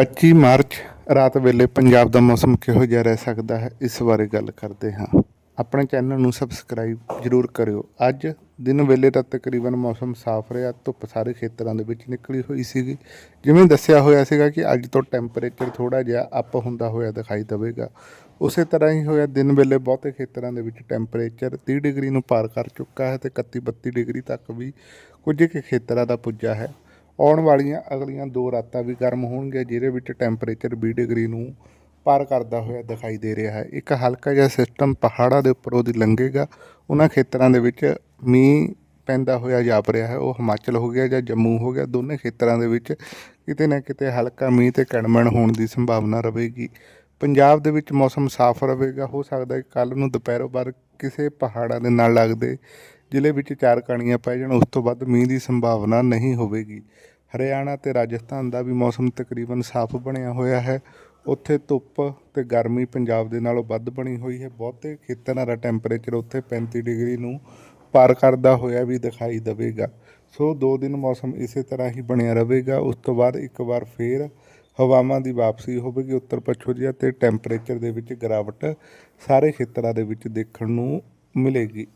25 March ਰਾਤ ਵੇਲੇ ਪੰਜਾਬ ਦਾ ਮੌਸਮ ਕਿਹੋ ਜਿਹਾ ਰਹਿ ਸਕਦਾ ਹੈ, ਇਸ ਬਾਰੇ ਗੱਲ ਕਰਦੇ ਹਾਂ। ਆਪਣੇ ਚੈਨਲ ਨੂੰ ਸਬਸਕ੍ਰਾਈਬ ਜ਼ਰੂਰ ਕਰਿਓ। ਅੱਜ ਦਿਨ ਵੇਲੇ ਤਾਂ ਤਕਰੀਬਨ ਮੌਸਮ ਸਾਫ਼ ਰਿਹਾ, ਧੁੱਪ ਸਾਰੇ ਖੇਤਰਾਂ ਦੇ ਵਿੱਚ ਨਿਕਲੀ ਹੋਈ ਸੀਗੀ। ਜਿਵੇਂ ਦੱਸਿਆ ਹੋਇਆ ਸੀਗਾ ਕਿ ਅੱਜ ਤੋਂ ਟੈਂਪਰੇਚਰ ਥੋੜਾ ਜਿਹਾ ਅਪ ਹੁੰਦਾ ਹੋਇਆ ਦਿਖਾਈ ਦੇਵੇਗਾ। ਉਸੇ ਤਰ੍ਹਾਂ ਹੀ ਹੋਇਆ, ਦਿਨ ਵੇਲੇ ਬਹੁਤੇ ਖੇਤਰਾਂ ਦੇ ਵਿੱਚ ਟੈਂਪਰੇਚਰ 30 ਡਿਗਰੀ ਨੂੰ ਪਾਰ ਕਰ ਚੁੱਕਾ ਹੈ ਤੇ 31 32 ਡਿਗਰੀ ਤੱਕ ਵੀ ਕੁਝ ਕੁ ਖੇਤਰਾਂ ਦਾ ਪੁੱਜਾ ਹੈ। ਆਉਣ ਵਾਲੀਆਂ ਅਗਲੀਆਂ ਦੋ ਰਾਤਾਂ ਵੀ ਗਰਮ ਹੋਣਗੀਆਂ, ਜਿਹਦੇ ਵਿੱਚ ਟੈਂਪਰੇਚਰ 20 ਡਿਗਰੀ ਨੂੰ ਪਾਰ ਕਰਦਾ ਹੋਇਆ ਦਿਖਾਈ ਦੇ ਰਿਹਾ ਹੈ। ਇੱਕ ਹਲਕਾ ਜਿਹਾ ਸਿਸਟਮ ਪਹਾੜਾਂ ਦੇ ਉੱਪਰੋਂ ਦੀ ਲੰਘੇਗਾ। ਉਹਨਾਂ ਖੇਤਰਾਂ ਦੇ ਵਿੱਚ ਮੀਂਹ ਪੈਂਦਾ ਹੋਇਆ ਜਾਪ ਰਿਹਾ ਹੈ। ਉਹ ਹਿਮਾਚਲ ਹੋ ਗਿਆ ਜਾਂ ਜੰਮੂ ਹੋ ਗਿਆ, ਦੋਨੇ ਖੇਤਰਾਂ ਦੇ ਵਿੱਚ ਕਿਤੇ ਨਾ ਕਿਤੇ ਹਲਕਾ ਮੀਂਹ ਤੇ ਕਣਮਣ ਹੋਣ ਦੀ ਸੰਭਾਵਨਾ ਰਹੇਗੀ। ਪੰਜਾਬ ਦੇ ਵਿੱਚ ਮੌਸਮ ਸਾਫ਼ ਰਹੇਗਾ। ਹੋ ਸਕਦਾ ਹੈ ਕੱਲ ਨੂੰ ਦੁਪਹਿਰੋਂ ਬਾਅਦ ਕਿਸੇ ਪਹਾੜਾਂ ਦੇ ਨਾਲ ਲੱਗਦੇ ਜ਼ਿਲ੍ਹੇ ਵਿੱਚ ਚਾਰ ਕਣੀਆਂ ਪੈ ਜਾਣ, ਉਸ ਤੋਂ ਵੱਧ ਮੀਂਹ ਦੀ ਸੰਭਾਵਨਾ ਨਹੀਂ ਹੋਵੇਗੀ। ਹਰਿਆਣਾ ਤੇ ਰਾਜਸਥਾਨ ਦਾ ਵੀ ਮੌਸਮ ਤਕਰੀਬਨ ਸਾਫ਼ ਬਣਿਆ ਹੋਇਆ ਹੈ। ਉੱਥੇ ਧੁੱਪ ਤੇ ਗਰਮੀ ਪੰਜਾਬ ਦੇ ਨਾਲੋਂ ਵੱਧ ਬਣੀ ਹੋਈ ਹੈ। ਬਹੁਤੇ ਖੇਤਰਾਂ ਦਾ ਟੈਂਪਰੇਚਰ ਉੱਥੇ 35 ਡਿਗਰੀ ਨੂੰ ਪਾਰ ਕਰਦਾ ਹੋਇਆ ਵੀ ਦਿਖਾਈ ਦੇਵੇਗਾ। ਸੋ ਦੋ ਦਿਨ ਮੌਸਮ ਇਸੇ ਤਰ੍ਹਾਂ ਹੀ ਬਣਿਆ ਰਹੇਗਾ। ਉਸ ਤੋਂ ਬਾਅਦ ਇੱਕ ਵਾਰ ਫੇਰ ਹਵਾਵਾਂ ਦੀ ਵਾਪਸੀ ਹੋਵੇਗੀ। ਉੱਤਰ ਪੱਛਮੀ ਤੇ ਟੈਂਪਰੇਚਰ ਦੇ ਵਿੱਚ ਗਿਰਾਵਟ ਸਾਰੇ ਖੇਤਰਾਂ ਦੇ ਵਿੱਚ ਦੇਖਣ ਨੂੰ ਮਿਲੇਗੀ।